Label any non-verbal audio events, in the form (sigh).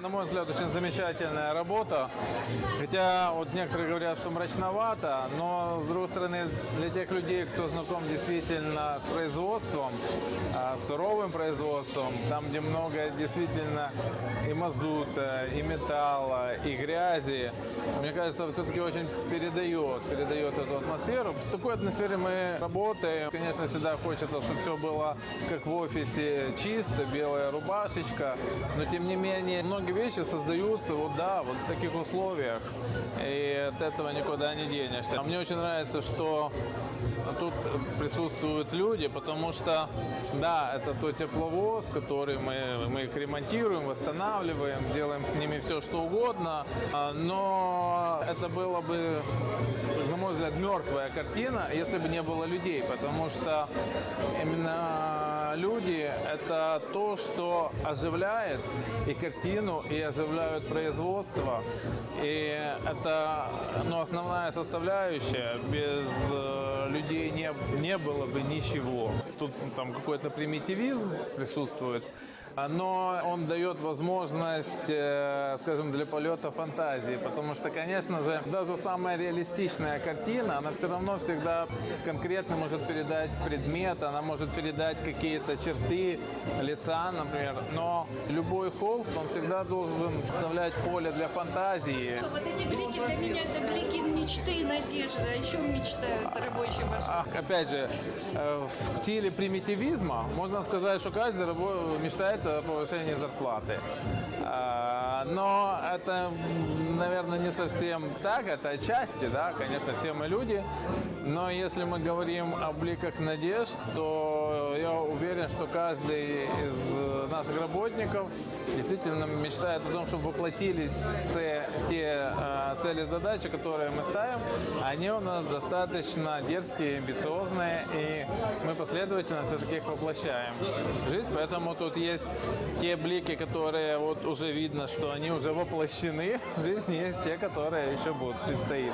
На мой взгляд, очень замечательная работа. Хотя вот некоторые говорят, что мрачновато, но с другой стороны, для тех людей, кто знаком действительно с производством, а, суровым производством, там, где много действительно и мазута, и металла, и грязи, мне кажется, все-таки очень передает, передает эту атмосферу. В такой атмосфере мы работаем. Конечно, всегда хочется, чтобы все было как в офисе, чисто, белая рубашечка, но тем не менее многие вещи создаются вот да, вот в таких условиях, и от этого никуда не денешься. А мне очень нравится, что тут присутствуют люди, потому что, да, это тот тепловоз, который мы, мы их ремонтируем, восстанавливаем, делаем с ними все, что угодно, а, но это было бы, на мой взгляд, мертвая картина, если бы не было людей, потому что именно люди – это то, что оживляет и картину, и оживляют производство, и это ну, основная составляющая, без э, людей не, не было бы ничего. Тут там какой-то примитивизм присутствует, но он дает возможность, э, скажем, для полета фантазии, потому что, конечно же, даже самая реалистичная картина, она все равно всегда конкретно может передать предмет, она может передать какие-то черты лица, например, но любой холст, он всегда должен оставлять поле для фантазии. Вот эти блики для меня это блики мечты и надежды. О чем мечтают рабочие ваши? Опять же, э, в стиле примитивизма можно сказать, что каждый мечтает о повышении зарплаты. А, Но это, наверное, не совсем так, это отчасти, да, конечно, все мы люди. Но если мы говорим о бликах надежд, то я уверен, что каждый из э, наших работников действительно мечтает о том, чтобы воплотились те, те э, цели задачи, которые мы ставим. Они у нас достаточно дерзкие, амбициозные, и мы последовательно все-таки их воплощаем жизнь. Поэтому тут есть те блики, которые вот уже видно, что они уже воплощены (laughs) в жизнь, есть те, которые еще будут предстоит.